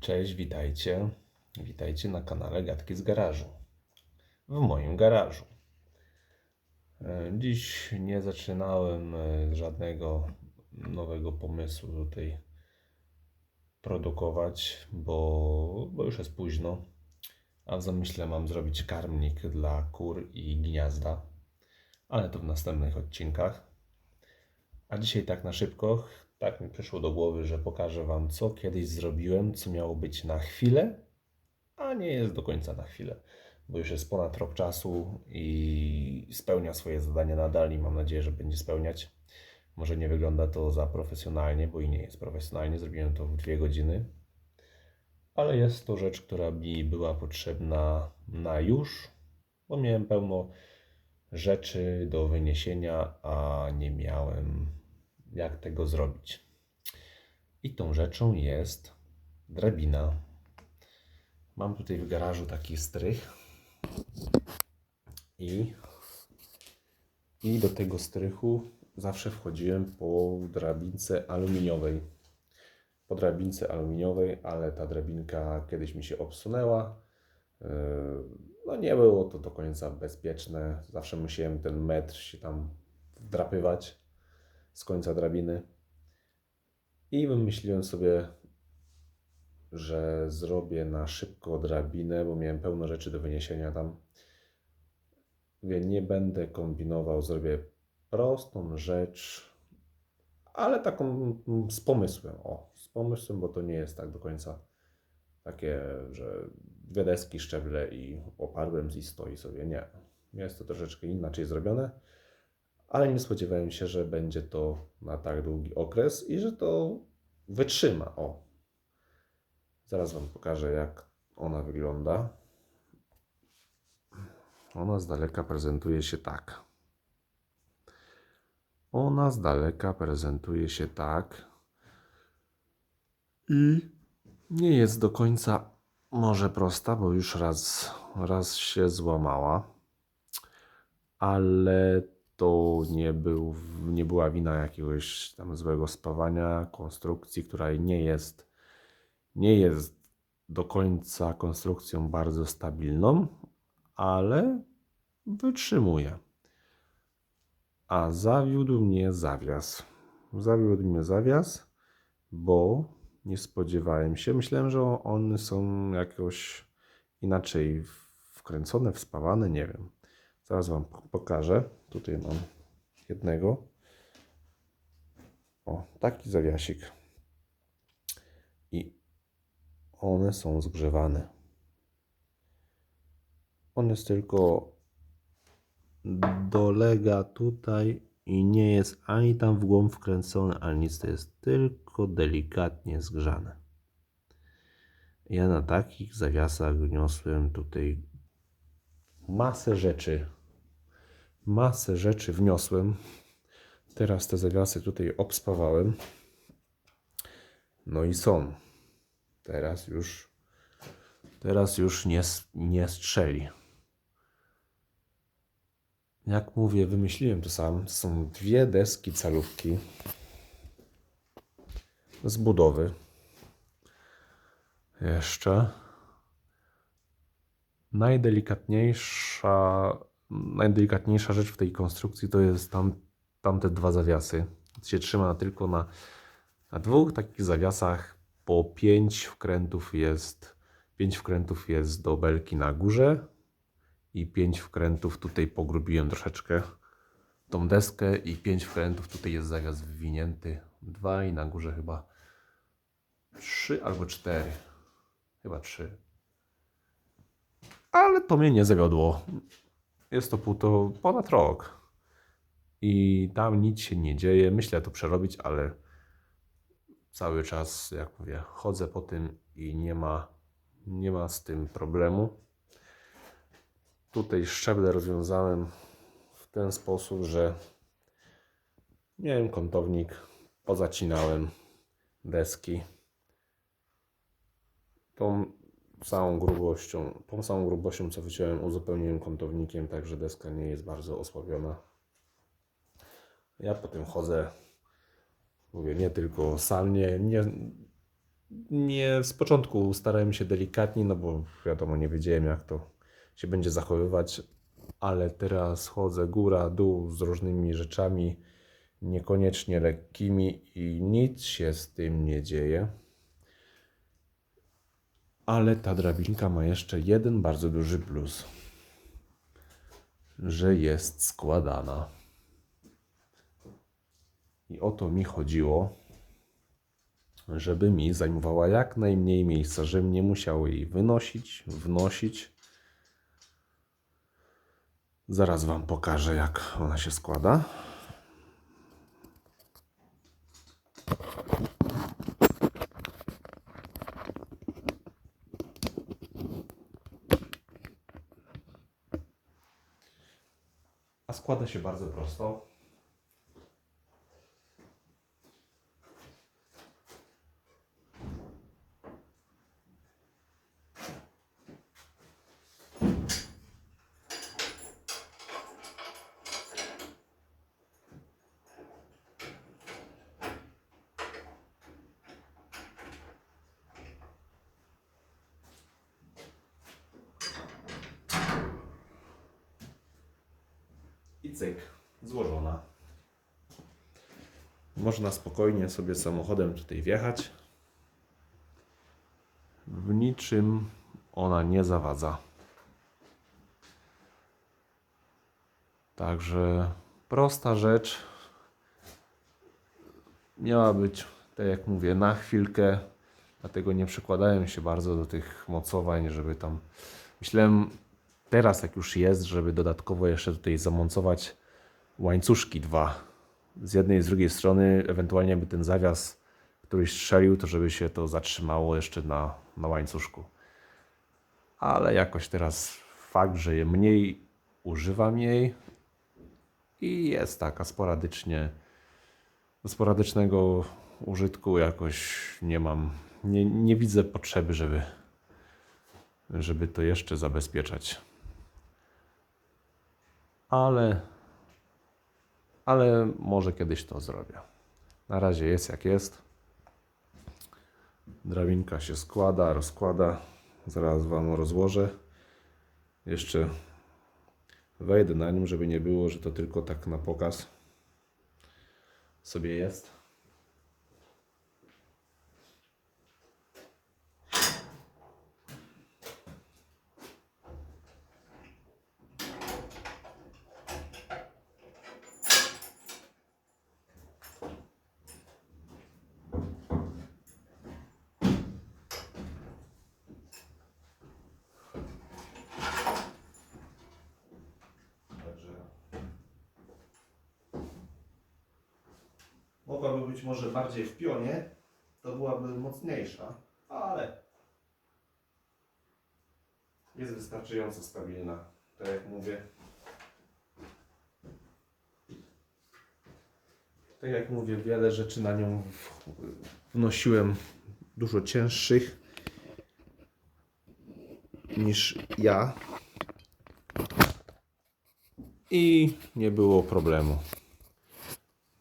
Cześć, witajcie. Witajcie na kanale Gadki z Garażu. W moim garażu. E, Dziś nie zaczynałem e, żadnego nowego pomysłu tutaj produkować, bo, bo już jest późno. A w zamyśle mam zrobić karmnik dla kur i gniazda, ale to w następnych odcinkach. A dzisiaj tak na szybko, tak mi przyszło do głowy, że pokażę Wam, co kiedyś zrobiłem, co miało być na chwilę, a nie jest do końca na chwilę, bo już jest ponad rok czasu i spełnia swoje zadania nadal i mam nadzieję, że będzie spełniać. Może nie wygląda to za profesjonalnie, bo i nie jest profesjonalnie, zrobiłem to w dwie godziny, ale jest to rzecz, która mi była potrzebna na już, bo miałem pełno rzeczy do wyniesienia, a nie miałem jak tego zrobić. I tą rzeczą jest drabina. Mam tutaj w garażu taki strych i, i do tego strychu zawsze wchodziłem po drabince aluminiowej. Po drabince aluminiowej, ale ta drabinka kiedyś mi się obsunęła. Yy, No nie było to do końca bezpieczne. Zawsze musiałem ten metr się tam wdrapywać z końca drabiny. I wymyśliłem sobie, że zrobię na szybko drabinę, bo miałem pełno rzeczy do wyniesienia tam. Mówię, nie będę kombinował, zrobię prostą rzecz, ale taką mm, z pomysłem. O, z pomysłem, bo to nie jest tak do końca takie, że dwie deski, szczeble i oparłem i stoi sobie. Nie. Jest to troszeczkę inaczej zrobione ale nie spodziewałem się, że będzie to na tak długi okres i że to wytrzyma. O, zaraz Wam pokażę, jak ona wygląda. Ona z daleka prezentuje się tak. Ona z daleka prezentuje się tak. I nie jest do końca może prosta, bo już raz, raz się złamała ale to nie, był, nie była wina jakiegoś tam złego spawania, konstrukcji, która nie jest, nie jest do końca konstrukcją bardzo stabilną, ale wytrzymuje. A zawiódł mnie zawias. Zawiódł mnie zawias, bo nie spodziewałem się. Myślałem, że one są jakoś inaczej wkręcone, wspawane, nie wiem. Zaraz Wam pokażę. Tutaj mam jednego. O, taki zawiasik. I one są zgrzewane. On jest tylko dolega tutaj i nie jest ani tam w głąb wkręcony, ani nic. To jest tylko delikatnie zgrzane. Ja na takich zawiasach wniosłem tutaj masę rzeczy masę rzeczy wniosłem. Teraz te zawiasy tutaj obspawałem. No i są. Teraz już teraz już nie, nie strzeli. Jak mówię, wymyśliłem to sam. Są dwie deski calówki z budowy. Jeszcze najdelikatniejsza najdelikatniejsza rzecz w tej konstrukcji to jest tam, tamte dwa zawiasy. Się trzyma tylko na, na dwóch takich zawiasach. Po pięć wkrętów jest pięć wkrętów jest do belki na górze i pięć wkrętów tutaj pogrubiłem troszeczkę tą deskę i pięć wkrętów tutaj jest zawias wywinięty. Dwa i na górze chyba trzy albo cztery. Chyba trzy. Ale to mnie nie zawiodło. Jest to półto ponad rok. I tam nic się nie dzieje. Myślę to przerobić, ale cały czas, jak mówię, chodzę po tym i nie ma, nie ma z tym problemu. Tutaj szczeble rozwiązałem w ten sposób, że miałem kątownik, pozacinałem deski. Tą całą grubością, tą samą grubością co wyciąłem uzupełniłem kątownikiem, tak że deska nie jest bardzo osłabiona. Ja potem chodzę, mówię, nie tylko salnie, nie, nie z początku starałem się delikatnie, no bo wiadomo, nie wiedziałem jak to się będzie zachowywać, ale teraz chodzę góra, dół z różnymi rzeczami, niekoniecznie lekkimi i nic się z tym nie dzieje. Ale ta drabinka ma jeszcze jeden bardzo duży plus, że jest składana. I o to mi chodziło, żeby mi zajmowała jak najmniej miejsca, żebym nie musiał jej wynosić, wnosić. Zaraz Wam pokażę, jak ona się składa. Składa się bardzo prosto. I cyk, złożona. Można spokojnie sobie samochodem tutaj wjechać. W niczym ona nie zawadza. Także prosta rzecz. Miała być, tak jak mówię, na chwilkę. Dlatego nie przykładałem się bardzo do tych mocowań, żeby tam. Myślałem teraz, jak już jest, żeby dodatkowo jeszcze tutaj zamontować łańcuszki dwa. Z jednej i z drugiej strony, ewentualnie by ten zawias któryś strzelił, to żeby się to zatrzymało jeszcze na, na łańcuszku. Ale jakoś teraz fakt, że je mniej używam jej i jest taka sporadycznie, sporadycznego użytku jakoś nie mam, nie, nie widzę potrzeby, żeby, żeby to jeszcze zabezpieczać. Ale, ale może kiedyś to zrobię. Na razie jest jak jest. Drabinka się składa, rozkłada. Zaraz Wam rozłożę. Jeszcze wejdę na nim, żeby nie było, że to tylko tak na pokaz sobie jest. Także mogłaby być może bardziej w pionie, to byłaby mocniejsza, ale jest wystarczająco stabilna, tak jak mówię. Tak jak mówię, wiele rzeczy na nią wnosiłem dużo cięższych niż ja i nie było problemu.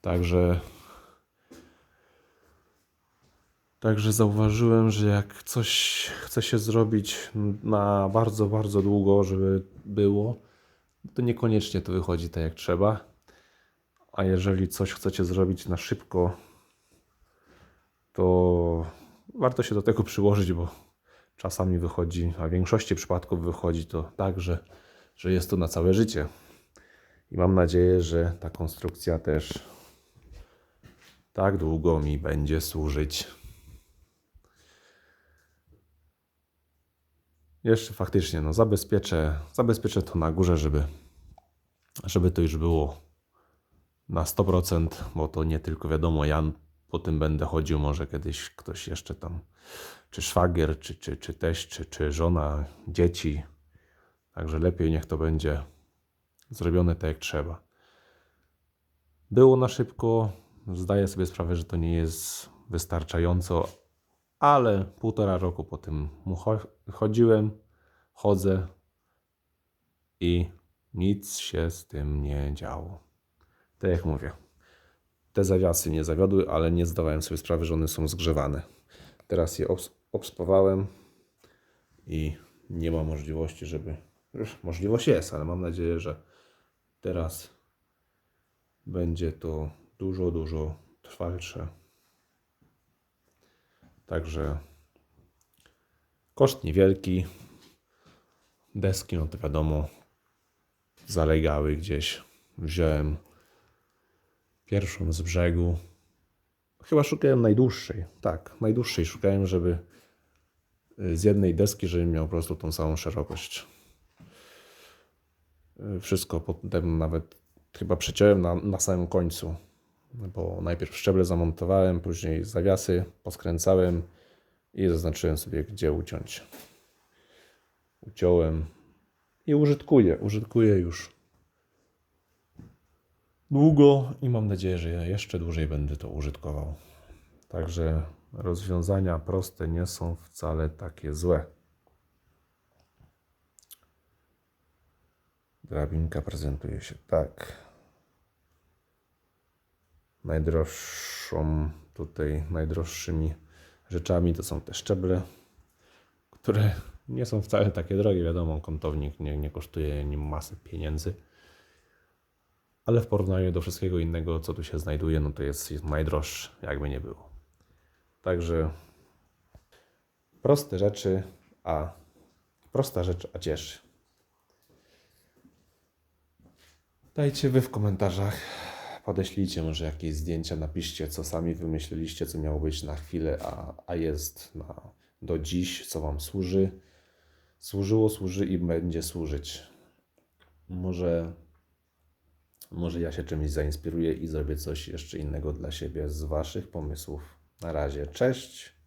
Także Także zauważyłem, że jak coś chce się zrobić na bardzo, bardzo długo, żeby było, to niekoniecznie to wychodzi tak jak trzeba. A jeżeli coś chcecie zrobić na szybko, to warto się do tego przyłożyć, bo czasami wychodzi, a w większości przypadków wychodzi to tak, że, że jest to na całe życie. I mam nadzieję, że ta konstrukcja też tak długo mi będzie służyć. Jeszcze faktycznie, no zabezpieczę, zabezpieczę to na górze, żeby, żeby to już było na 100%, bo to nie tylko wiadomo, ja po tym będę chodził, może kiedyś ktoś jeszcze tam, czy szwagier, czy, czy, czy teść, czy, czy żona, dzieci. Także lepiej niech to będzie zrobione tak jak trzeba. Było na szybko, zdaję sobie sprawę, że to nie jest wystarczająco, ale półtora roku po tym mu cho- chodziłem, chodzę i nic się z tym nie działo. Tak jak mówię, te zawiasy nie zawiodły, ale nie zdawałem sobie sprawy, że one są zgrzewane. Teraz je obs- obspawałem i nie ma możliwości, żeby. Możliwość jest, ale mam nadzieję, że teraz będzie to dużo, dużo trwalsze. Także koszt niewielki. Deski, no to wiadomo, zalegały gdzieś. Wziąłem pierwszą z brzegu. Chyba szukałem najdłuższej. Tak, najdłuższej szukałem, żeby y, z jednej deski, żebym miał po prostu tą samą szerokość. Y, Wszystko potem nawet chyba przeciąłem na, na samym końcu, bo najpierw szczeble zamontowałem, później zawiasy poskręcałem i zaznaczyłem sobie, gdzie uciąć. Uciąłem i użytkuję. Użytkuję już długo i mam nadzieję, że jeszcze dłużej będę to użytkował. Także rozwiązania proste nie są wcale takie złe. Drabinka prezentuje się tak. Najdroższą tutaj, najdroższymi rzeczami to są te szczeble, które nie są wcale takie drogie. Wiadomo, kątownik nie, nie kosztuje nim masy pieniędzy ale w porównaniu do wszystkiego innego, co tu się znajduje, no to jest, jest najdroższy, jakby nie było. Także proste rzeczy, a prosta rzecz, a cieszy. Dajcie wy w komentarzach, podeślijcie może jakieś zdjęcia, napiszcie, co sami wymyśliliście, co miało być na chwilę, a, a jest na, do dziś, co wam służy. Służyło, służy i będzie służyć. Może może ja się czymś zainspiruję i zrobię coś jeszcze innego dla siebie z Waszych pomysłów. Na razie, cześć.